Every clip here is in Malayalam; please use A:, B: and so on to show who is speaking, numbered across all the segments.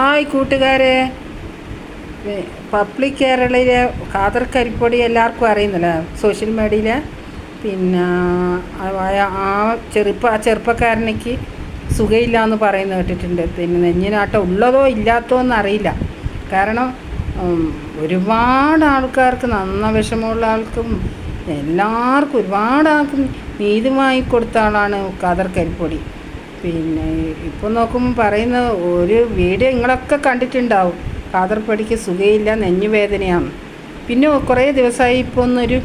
A: ഹായ് കൂട്ടുകാരെ. പബ്ലിക് കേരളയിലെ ഖാദർ കരിപ്പൊടി എല്ലാവർക്കും അറിയുന്നില്ല? സോഷ്യൽ മീഡിയയിൽ പിന്നെ ആ ചെറുപ്പ ആ ചെറുപ്പക്കാരനേക്ക് സുഖമില്ല എന്ന് പറയുന്നത് കേട്ടിട്ടുണ്ട്. പിന്നെ നെഞ്ഞിനാട്ടം ഉള്ളതോ ഇല്ലാത്തോ എന്നറിയില്ല കാരണം ഒരുപാട് ആൾക്കാർക്ക് നന്ന വിഷമമുള്ള ആൾക്കും എല്ലാവർക്കും ഒരുപാട് ആൾക്കും നീതി വാങ്ങിക്കൊടുത്ത ആളാണ് ഖാദർ കരിപ്പൊടി. പിന്നെ ഇപ്പോൾ നോക്കുമ്പോൾ പറയുന്ന ഒരു വീഡിയോ നിങ്ങളൊക്കെ കണ്ടിട്ടുണ്ടാവും. കാതർപ്പടിക്ക് സുഖയില്ല നെഞ്ഞുവേദനയാണ് പിന്നെ കുറേ ദിവസമായി ഇപ്പോൾ ഒന്നൊരു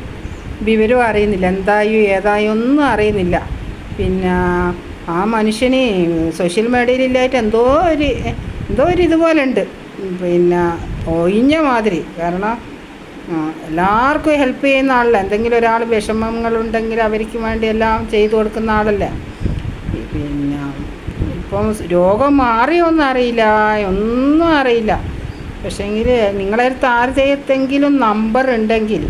A: വിവരവും അറിയുന്നില്ല. എന്തായോ ഏതായോ ഒന്നും അറിയുന്നില്ല. പിന്നെ ആ മനുഷ്യന് സോഷ്യൽ മീഡിയയിലില്ലായിട്ട് എന്തോ ഒരു എന്തോ ഒരു ഇതുപോലെ ഉണ്ട്. പിന്നെ ഒഴിഞ്ഞ മാതിരി. കാരണം എല്ലാവർക്കും ഹെൽപ്പ് ചെയ്യുന്ന ആളല്ല. എന്തെങ്കിലും ഒരാൾ വിഷമങ്ങളുണ്ടെങ്കിൽ അവർക്ക് വേണ്ടി എല്ലാം ചെയ്തു കൊടുക്കുന്ന ആളല്ലേ. പിന്നെ ഇപ്പം രോഗം മാറിയോന്നും അറിയില്ല ഒന്നും അറിയില്ല. പക്ഷേങ്കിൽ നിങ്ങളെ അടുത്ത് ആരുടെയത്തെങ്കിലും നമ്പർ ഉണ്ടെങ്കിൽ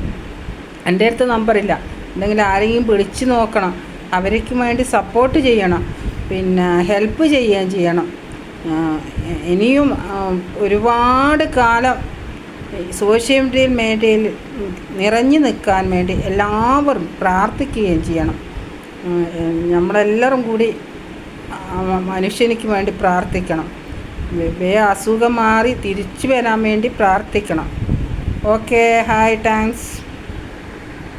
A: എന്റെ അടുത്ത് നമ്പറില്ല ഉണ്ടെങ്കിൽ ആരെങ്കിലും വിളിച്ച് നോക്കണം. അവർക്ക് വേണ്ടി സപ്പോർട്ട് ചെയ്യണം. പിന്നെ ഹെൽപ്പ് ചെയ്യുകയും ചെയ്യണം. ഇനിയും ഒരുപാട് കാലം സോഷ്യൽ മീഡിയയിൽ നിറഞ്ഞു നിൽക്കാൻ വേണ്ടി എല്ലാവരും പ്രാർത്ഥിക്കുകയും ചെയ്യണം. നമ്മളെല്ലാവരും കൂടി മനുഷ്യനിക്ക് വേണ്ടി പ്രാർത്ഥിക്കണം. വേ അസുഖം മാറി തിരിച്ചു വരാൻ വേണ്ടി പ്രാർത്ഥിക്കണം. Okay hi thanks.